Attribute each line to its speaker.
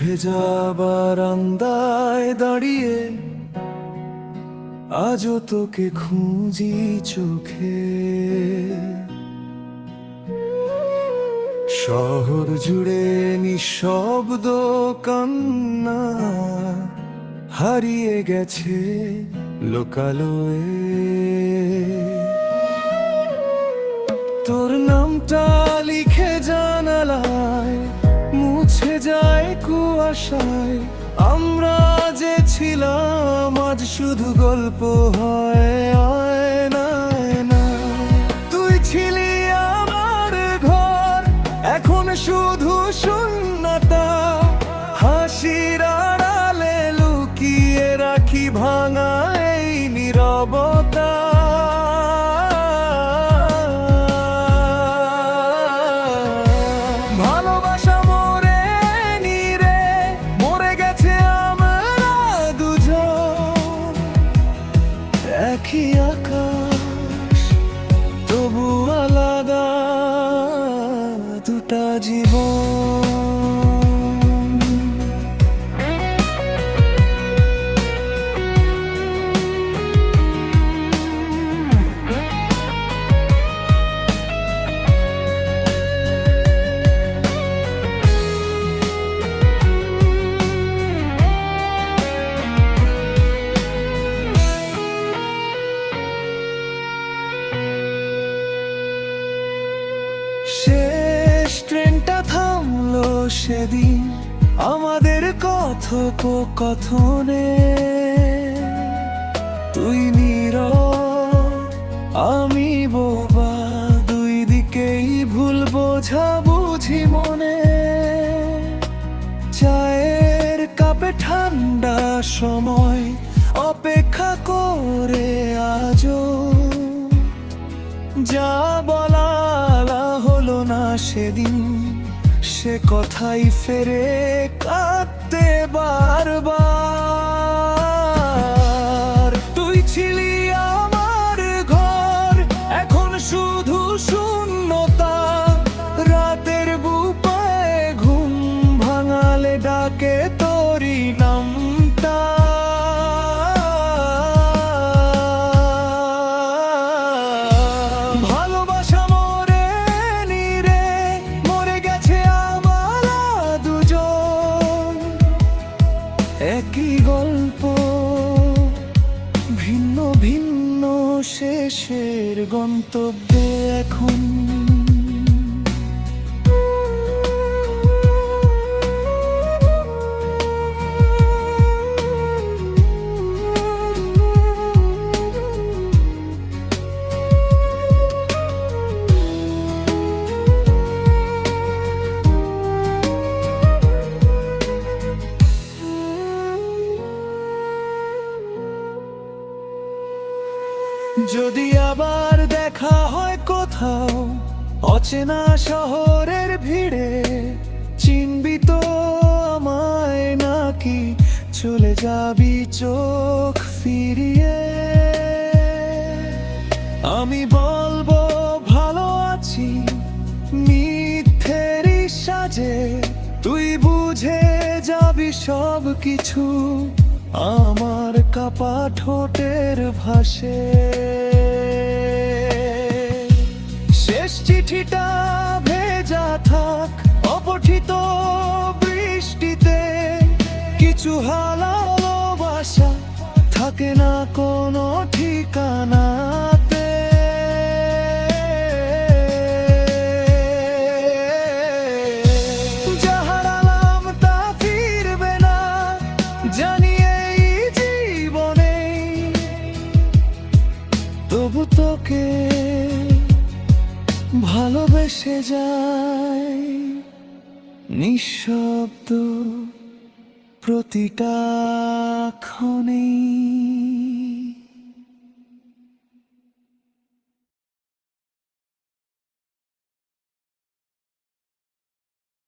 Speaker 1: ভেজা বারান্দায় দাঁড়িয়ে আজও তোকে খুঁজি চোখে। শহর জুড়ে নিঃশব্দ কান্না হারিয়ে গেছে লোকালয়ে। কুয়াশায় আমরা যে ছিলাম, আজ শুধু গল্প হয় তুই ছিলি আমার ঘর, এখন শুধু শূন্যতা। হাসির আড়ালে লুকিয়ে রাখি ভাঙা এই নীরবতা। জীবন। ট্রেনটা থামলো সেদিন আমাদের কথোপকথনে। তুই নির আমি বোবা, দুই দিকেই ভুল বোঝা বুঝি মনে। চায়ের কাপে ঠান্ডা সময় অপেক্ষা করে আজও। যা বলা হলো না সেদিন সে কথাই ফেরে কাঁদতে বারবার। তুই ছিলি আমার ঘর, এখন শুধু শূন্যতা। রাতের বুপায় ঘুম ভাঙালে ডাকে তোরি নামটা। ভালোবাসা গল্প ভিন্ন ভিন্ন শেষের গন্তব্যে এখন। যদি আবার দেখা হয় কোথাও, অচেনা শহরের ভিড়ে চিনবি তো আমায় নাকি, চলে যাবি চোখ ফিরিয়ে। আমি বলব ভালো আছি মিথ্যেরই সাজে, তুই বুঝে যাবি সব কিছু আমার কাপা ঠোঁটের ভাসে। শেষ চিঠিটা ভেজা থাক, অপঠিত বৃষ্টিতে। কিছু হালালো বাসা থাকে না কোনো ঠিকানাতে ভালোবেসে যাই নিঃশব্দ প্রতিটা ক্ষণেই।